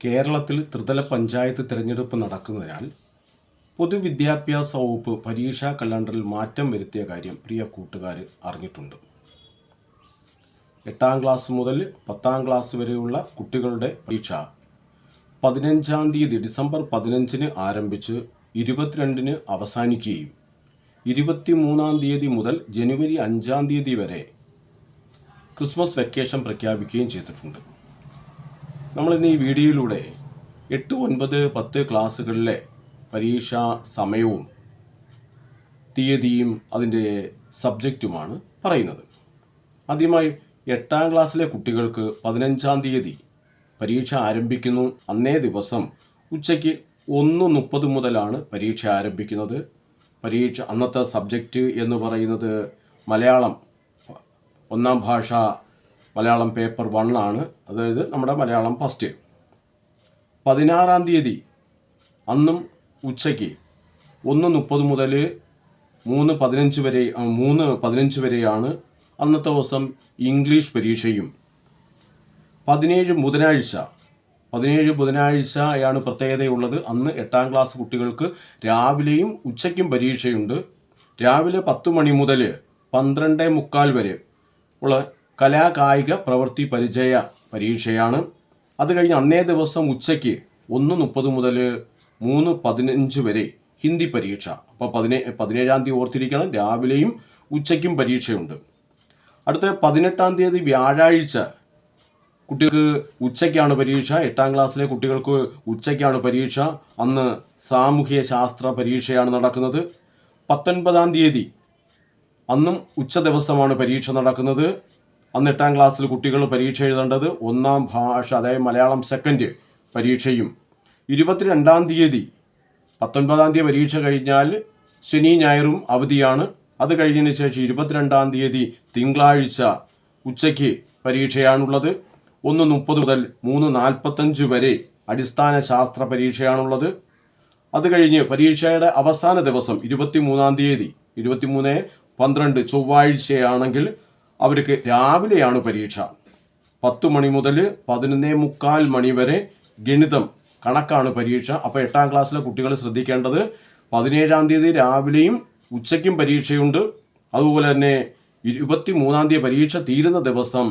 കേരളത്തിൽ ത്രിതല പഞ്ചായത്ത് തിരഞ്ഞെടുപ്പ് നടക്കുന്നതിനാൽ പൊതുവിദ്യാഭ്യാസ വകുപ്പ് പരീക്ഷാ കലണ്ടറിൽ മാറ്റം വരുത്തിയ കാര്യം പ്രിയ കൂട്ടുകാർ അറിഞ്ഞിട്ടുണ്ട്. എട്ടാം ക്ലാസ് മുതൽ പത്താം ക്ലാസ് വരെയുള്ള കുട്ടികളുടെ പരീക്ഷ പതിനഞ്ചാം തീയതി ഡിസംബർ പതിനഞ്ചിന് ആരംഭിച്ച് ഇരുപത്തിരണ്ടിന് അവസാനിക്കുകയും ഇരുപത്തിമൂന്നാം തീയതി മുതൽ ജനുവരി അഞ്ചാം തീയതി വരെ ക്രിസ്മസ് വെക്കേഷൻ പ്രഖ്യാപിക്കുകയും ചെയ്തിട്ടുണ്ട്. നമ്മളിന്ന് ഈ വീഡിയോയിലൂടെ എട്ട് ഒൻപത് പത്ത് ക്ലാസ്സുകളിലെ പരീക്ഷാ സമയവും തീയതിയും അതിന്റെ സബ്ജക്റ്റുമാണ് പറയുന്നത്. ആദ്യമായി എട്ടാം ക്ലാസ്സിലെ കുട്ടികൾക്ക് പതിനഞ്ചാം തീയതി പരീക്ഷ ആരംഭിക്കുന്നു. അന്നേ ദിവസം ഉച്ചയ്ക്ക് ഒന്ന് മുപ്പത് മുതലാണ് പരീക്ഷ ആരംഭിക്കുന്നത്. പരീക്ഷ അന്നത്തെ സബ്ജക്റ്റ് എന്ന് പറയുന്നത് മലയാളം ഒന്നാം ഭാഷ മലയാളം പേപ്പർ വൺ ആണ്. അതായത് നമ്മുടെ മലയാളം ഫസ്റ്റ് പതിനാറാം തീയതി അന്നും ഉച്ചയ്ക്ക് ഒന്ന് മുപ്പത് മുതൽ മൂന്ന് പതിനഞ്ച് വരെ മൂന്ന് പതിനഞ്ച് വരെയാണ് അന്നത്തെ ദിവസം ഇംഗ്ലീഷ് പരീക്ഷയും. പതിനേഴ് ബുധനാഴ്ച പതിനേഴ് ബുധനാഴ്ചയാണ് പ്രത്യേകതയുള്ളത്. അന്ന് എട്ടാം ക്ലാസ് കുട്ടികൾക്ക് രാവിലെയും ഉച്ചയ്ക്കും പരീക്ഷയുണ്ട്. രാവിലെ പത്ത് മണി മുതൽ പന്ത്രണ്ട് മുക്കാൽ വരെ ഉള്ള കലാകായിക പ്രവൃത്തി പരിചയ പരീക്ഷയാണ്. അത് കഴിഞ്ഞ് അന്നേ ദിവസം ഉച്ചയ്ക്ക് ഒന്ന് മുപ്പത് മുതൽ മൂന്ന് പതിനഞ്ച് വരെ ഹിന്ദി പരീക്ഷ. അപ്പോൾ പതിനേ പതിനേഴാം തീയതി ഓർത്തിരിക്കണം. രാവിലെയും ഉച്ചയ്ക്കും പരീക്ഷയുണ്ട്. അടുത്ത പതിനെട്ടാം തീയതി വ്യാഴാഴ്ച കുട്ടികൾക്ക് ഉച്ചയ്ക്കാണ് പരീക്ഷ. എട്ടാം ക്ലാസ്സിലെ കുട്ടികൾക്ക് ഉച്ചയ്ക്കാണ് പരീക്ഷ. അന്ന് സാമൂഹ്യ ശാസ്ത്ര പരീക്ഷയാണ് നടക്കുന്നത്. പത്തൊൻപതാം തീയതി അന്നും ഉച്ച ദിവസമാണ് പരീക്ഷ നടക്കുന്നത്. അന്ന് എട്ടാം ക്ലാസ്സിൽ കുട്ടികൾ പരീക്ഷ എഴുതേണ്ടത് ഒന്നാം ഭാഷ അതായത് മലയാളം സെക്കൻഡ് പരീക്ഷയും. ഇരുപത്തിരണ്ടാം തീയതി പത്തൊൻപതാം തീയതി പരീക്ഷ കഴിഞ്ഞാൽ ശനി ഞായറും അവധിയാണ്. അത് കഴിഞ്ഞതിന് ശേഷം ഇരുപത്തിരണ്ടാം തീയതി തിങ്കളാഴ്ച ഉച്ചയ്ക്ക് പരീക്ഷയാണുള്ളത്. ഒന്ന് മുപ്പത് മുതൽ മൂന്ന് നാൽപ്പത്തഞ്ച് വരെ അടിസ്ഥാന ശാസ്ത്ര പരീക്ഷയാണുള്ളത്. അത് കഴിഞ്ഞ് പരീക്ഷയുടെ അവസാന ദിവസം ഇരുപത്തി മൂന്നാം തീയതി ഇരുപത്തിമൂന്ന് പന്ത്രണ്ട് ചൊവ്വാഴ്ചയാണെങ്കിൽ അവർക്ക് രാവിലെയാണ് പരീക്ഷ. പത്ത് മണി മുതൽ പതിനൊന്നേ മുക്കാൽ മണി വരെ ഗണിതം കണക്കാണ് പരീക്ഷ. അപ്പോൾ എട്ടാം ക്ലാസ്സിലെ കുട്ടികൾ ശ്രദ്ധിക്കേണ്ടത് പതിനേഴാം തീയതി രാവിലെയും ഉച്ചയ്ക്കും പരീക്ഷയുണ്ട്. അതുപോലെ തന്നെ ഇരുപത്തി മൂന്നാം തീയതി പരീക്ഷ തീരുന്ന ദിവസം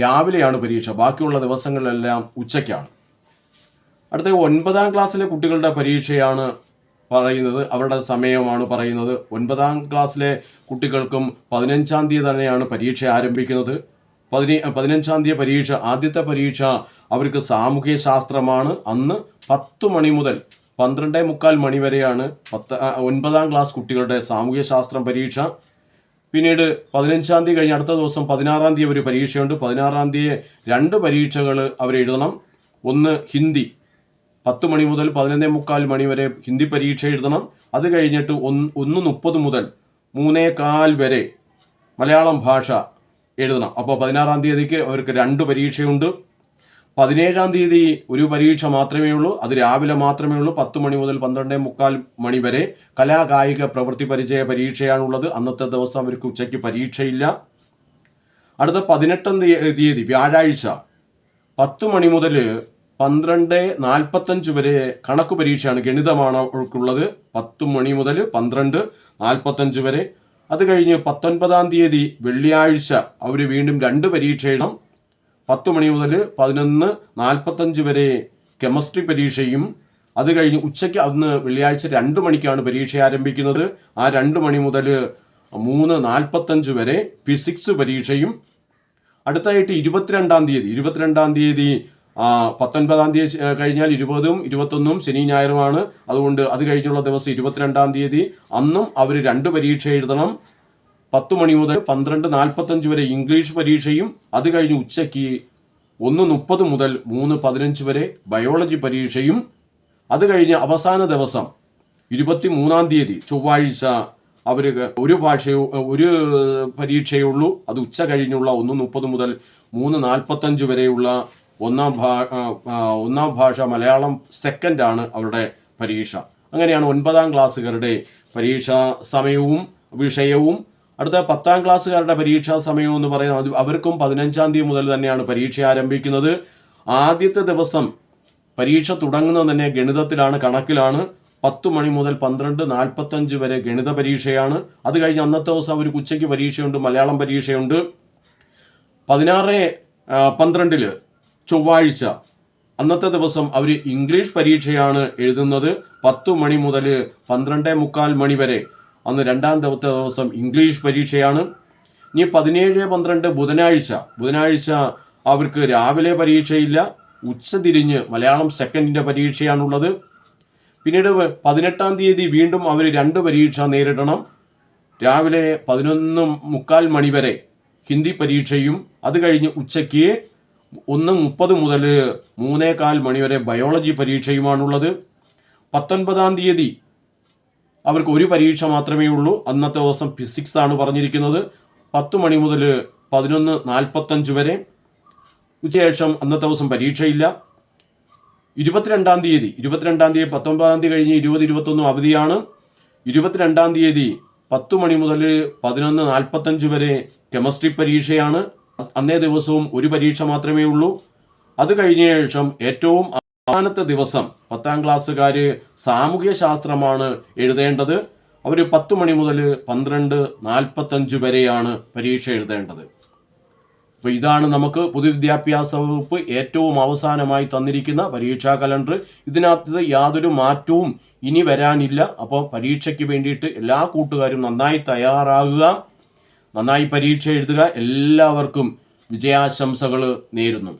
രാവിലെയാണ് പരീക്ഷ. ബാക്കിയുള്ള ദിവസങ്ങളിലെല്ലാം ഉച്ചയ്ക്കാണ്. അടുത്ത ഒൻപതാം ക്ലാസ്സിലെ കുട്ടികളുടെ പരീക്ഷയാണ് പറയുന്നത് അവരുടെ സമയമാണ് പറയുന്നത്. ഒൻപതാം ക്ലാസ്സിലെ കുട്ടികൾക്കും പതിനഞ്ചാം തീയതി തന്നെയാണ് പരീക്ഷ ആരംഭിക്കുന്നത്. പതിനെ പതിനഞ്ചാം തീയതി പരീക്ഷ ആദ്യത്തെ പരീക്ഷ അവർക്ക് സാമൂഹ്യ ശാസ്ത്രമാണ്. അന്ന് പത്ത് മണി മുതൽ പന്ത്രണ്ടേ മുക്കാൽ മണി വരെയാണ് പത്ത് ഒൻപതാം ക്ലാസ് കുട്ടികളുടെ സാമൂഹ്യ ശാസ്ത്രം പരീക്ഷ. പിന്നീട് പതിനഞ്ചാം തീയതി കഴിഞ്ഞ് അടുത്ത ദിവസം പതിനാറാം തീയതി ഒരു പരീക്ഷയുണ്ട്. പതിനാറാം തീയതി രണ്ട് പരീക്ഷകൾ അവരെഴുതണം. ഒന്ന് ഹിന്ദി പത്ത് മണി മുതൽ പതിനൊന്നേ മുക്കാൽ മണി വരെ ഹിന്ദി പരീക്ഷ എഴുതണം. അത് കഴിഞ്ഞിട്ട് ഒന്ന് ഒന്ന് മുപ്പത് മുതൽ മൂന്നേ കാൽ വരെ മലയാളം ഭാഷ എഴുതണം. അപ്പോൾ പതിനാറാം തീയതിക്ക് അവർക്ക് രണ്ട് പരീക്ഷയുണ്ട്. പതിനേഴാം തീയതി ഒരു പരീക്ഷ മാത്രമേ ഉള്ളൂ. അത് രാവിലെ മാത്രമേ ഉള്ളൂ. പത്ത് മണി മുതൽ പന്ത്രണ്ടേ മുക്കാൽ മണി വരെ കലാകായിക പ്രവൃത്തി പരിചയ പരീക്ഷയാണുള്ളത്. അന്നത്തെ ദിവസം അവർക്ക് ഉച്ചയ്ക്ക് പരീക്ഷയില്ല. അടുത്ത പതിനെട്ടാം തീയ- തീയതി വ്യാഴാഴ്ച പത്ത് മണി മുതൽ പന്ത്രണ്ട് നാൽപ്പത്തഞ്ച് വരെ കണക്ക് പരീക്ഷയാണ് ഗണിതമാണ് അവർക്കുള്ളത് പത്ത് മണി മുതൽ പന്ത്രണ്ട് നാൽപ്പത്തഞ്ച് വരെ. അത് കഴിഞ്ഞ് പത്തൊൻപതാം തീയതി വെള്ളിയാഴ്ച അവർ വീണ്ടും രണ്ട് പരീക്ഷ എഴുതണം. പത്ത് മണി മുതൽ പതിനൊന്ന് നാൽപ്പത്തഞ്ച് വരെ കെമിസ്ട്രി പരീക്ഷയും അത് കഴിഞ്ഞ് ഉച്ചയ്ക്ക് അന്ന് വെള്ളിയാഴ്ച രണ്ട് മണിക്കാണ് പരീക്ഷ ആരംഭിക്കുന്നത്. ആ രണ്ട് മണി മുതൽ മൂന്ന് നാൽപ്പത്തഞ്ച് വരെ ഫിസിക്സ് പരീക്ഷയും അടുത്തായിട്ട് ഇരുപത്തിരണ്ടാം തീയതി ഇരുപത്തിരണ്ടാം തീയതി പത്തൊൻപതാം തീയതി കഴിഞ്ഞാൽ ഇരുപതും ഇരുപത്തൊന്നും ശനി ഞായറുമാണ്. അതുകൊണ്ട് അത് കഴിഞ്ഞുള്ള ദിവസം ഇരുപത്തിരണ്ടാം തീയതി അന്നും അവർ രണ്ട് പരീക്ഷ എഴുതണം. പത്ത് മണി മുതൽ പന്ത്രണ്ട് നാൽപ്പത്തഞ്ച് വരെ ഇംഗ്ലീഷ് പരീക്ഷയും അത് കഴിഞ്ഞ് ഉച്ചയ്ക്ക് ഒന്ന് മുപ്പത് മുതൽ മൂന്ന് പതിനഞ്ച് വരെ ബയോളജി പരീക്ഷയും അത് കഴിഞ്ഞ് അവസാന ദിവസം ഇരുപത്തി മൂന്നാം തീയതി ചൊവ്വാഴ്ച അവർ ഒരു ഭാഷയോ ഒരു പരീക്ഷയേ ഉള്ളൂ. അത് ഉച്ച കഴിഞ്ഞുള്ള ഒന്ന് മുപ്പത് മുതൽ മൂന്ന് നാൽപ്പത്തഞ്ച് വരെയുള്ള ഒന്നാം ഭാ ഒന്നാം ഭാഷ മലയാളം സെക്കൻഡാണ് അവരുടെ പരീക്ഷ. അങ്ങനെയാണ് ഒൻപതാം ക്ലാസ്സുകാരുടെ പരീക്ഷാ സമയവും വിഷയവും. അടുത്ത പത്താം ക്ലാസ്സുകാരുടെ പരീക്ഷാ സമയം എന്ന് പറയുന്നത് അവർക്കും പതിനഞ്ചാം തീയതി മുതൽ തന്നെയാണ് പരീക്ഷ ആരംഭിക്കുന്നത്. ആദ്യത്തെ ദിവസം പരീക്ഷ തുടങ്ങുന്നത് തന്നെ ഗണിതത്തിലാണ് കണക്കിലാണ്. പത്ത് മണി മുതൽ പന്ത്രണ്ട് നാൽപ്പത്തഞ്ച് വരെ ഗണിത പരീക്ഷയാണ്. അത് കഴിഞ്ഞ് അന്നത്തെ ദിവസം അവർക്ക് ഉച്ചയ്ക്ക് പരീക്ഷയുണ്ട് മലയാളം പരീക്ഷയുണ്ട്. പതിനാറ് പന്ത്രണ്ടിൽ ചൊവ്വാഴ്ച. അന്നത്തെ ദിവസം അവർ ഇംഗ്ലീഷ് പരീക്ഷയാണ് എഴുതുന്നത്. പത്ത് മണി മുതൽ പന്ത്രണ്ട് മുക്കാൽ മണി വരെ. അന്ന് രണ്ടാം ദിവസത്തെ ദിവസം ഇംഗ്ലീഷ് പരീക്ഷയാണ്. ഇനി പതിനേഴ് പന്ത്രണ്ട് ബുധനാഴ്ച. ബുധനാഴ്ച അവർക്ക് രാവിലെ പരീക്ഷയില്ല. ഉച്ചതിരിഞ്ഞ് മലയാളം സെക്കൻഡിന്റെ പരീക്ഷയാണുള്ളത്. പിന്നീട് പതിനെട്ടാം തീയതി വീണ്ടും അവർ രണ്ട് പരീക്ഷ നേരിടണം. രാവിലെ പതിനൊന്ന് മുക്കാൽ മണി വരെ ഹിന്ദി പരീക്ഷയും അത് കഴിഞ്ഞ് ഉച്ചയ്ക്ക് ഒന്ന് മുപ്പത് മുതൽ മൂന്നേകാൽ മണി വരെ ബയോളജി പരീക്ഷയുമാണുള്ളത്. പത്തൊൻപതാം തീയതി അവർക്ക് ഒരു പരീക്ഷ മാത്രമേ ഉള്ളൂ. അന്നത്തെ ദിവസം ഫിസിക്സ് ആണ് പറഞ്ഞിരിക്കുന്നത്. പത്ത് മണി മുതൽ പതിനൊന്ന് നാൽപ്പത്തഞ്ച് വരെ. ഉച്ചശേഷം അന്നത്തെ ദിവസം പരീക്ഷയില്ല. ഇരുപത്തിരണ്ടാം തീയതി ഇരുപത്തിരണ്ടാം തീയതി പത്തൊമ്പതാം തീയതി കഴിഞ്ഞ് ഇരുപത് ഇരുപത്തൊന്നും അവധിയാണ്. ഇരുപത്തിരണ്ടാം തീയതി പത്ത് മണി മുതൽ പതിനൊന്ന് നാൽപ്പത്തഞ്ച് വരെ കെമിസ്ട്രി പരീക്ഷയാണ്. അന്നേ ദിവസവും ഒരു പരീക്ഷ മാത്രമേ ഉള്ളൂ. അത് കഴിഞ്ഞ ശേഷം ഏറ്റവും അവസാനത്തെ ദിവസം പത്താം ക്ലാസ്സുകാർ സാമൂഹ്യ ശാസ്ത്രമാണ് എഴുതേണ്ടത്. അവർ പത്ത് മണി മുതൽ പന്ത്രണ്ട് നാൽപ്പത്തഞ്ച് വരെയാണ് പരീക്ഷ എഴുതേണ്ടത്. അപ്പോൾ ഇതാണ് നമുക്ക് പൊതുവിദ്യാഭ്യാസ വകുപ്പ് ഏറ്റവും അവസാനമായി തന്നിരിക്കുന്ന പരീക്ഷാ കലണ്ടർ. ഇതിനകത്ത് യാതൊരു മാറ്റവും ഇനി വരാനില്ല. അപ്പോൾ പരീക്ഷയ്ക്ക് വേണ്ടിയിട്ട് എല്ലാ കൂട്ടുകാരും നന്നായി തയ്യാറാകുക. നന്നായി പരീക്ഷ എഴുതുക. എല്ലാവർക്കും വിജയാശംസകൾ നേരുന്നു.